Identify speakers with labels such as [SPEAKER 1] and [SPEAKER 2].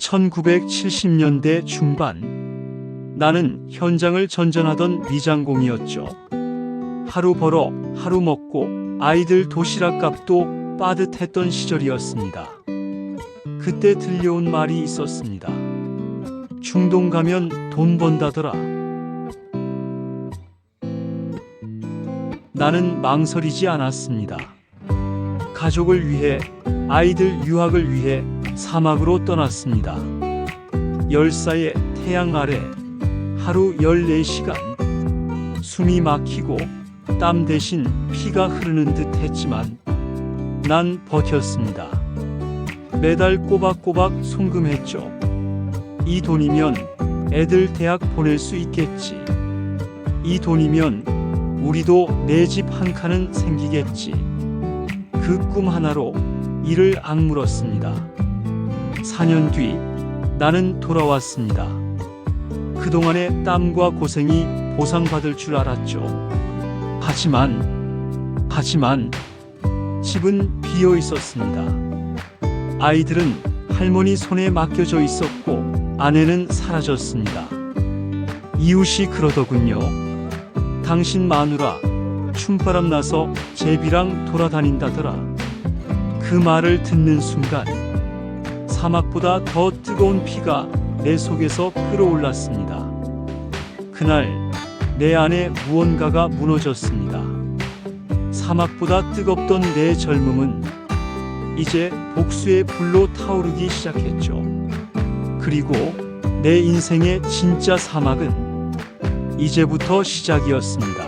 [SPEAKER 1] 1970년대 중반 나는 현장을 전전하던 미장공이었죠. 하루 벌어 하루 먹고 아이들 도시락 값도 빠듯했던 시절이었습니다. 그때 들려온 말이 있었습니다. 중동 가면 돈 번다더라. 나는 망설이지 않았습니다. 가족을 위해 아이들 유학을 위해 사막으로 떠났습니다. 열사의 태양 아래 하루 14시간 숨이 막히고 땀 대신 피가 흐르는 듯 했지만 난 버텼습니다. 매달 꼬박꼬박 송금했죠. 이 돈이면 애들 대학 보낼 수 있겠지. 이 돈이면 우리도 내 집 한 칸은 생기겠지. 그 꿈 하나로 이를 악물었습니다. 4년 뒤 나는 돌아왔습니다. 그동안의 땀과 고생이 보상받을 줄 알았죠. 하지만, 하지만 집은 비어 있었습니다. 아이들은 할머니 손에 맡겨져 있었고 아내는 사라졌습니다. 이웃이 그러더군요. 당신 마누라 춤바람 나서 제비랑 돌아다닌다더라. 그 말을 듣는 순간 사막보다 더 뜨거운 피가 내 속에서 끓어올랐습니다. 그날 내 안에 무언가가 무너졌습니다. 사막보다 뜨겁던 내 젊음은 이제 복수의 불로 타오르기 시작했죠. 그리고 내 인생의 진짜 사막은 이제부터 시작이었습니다.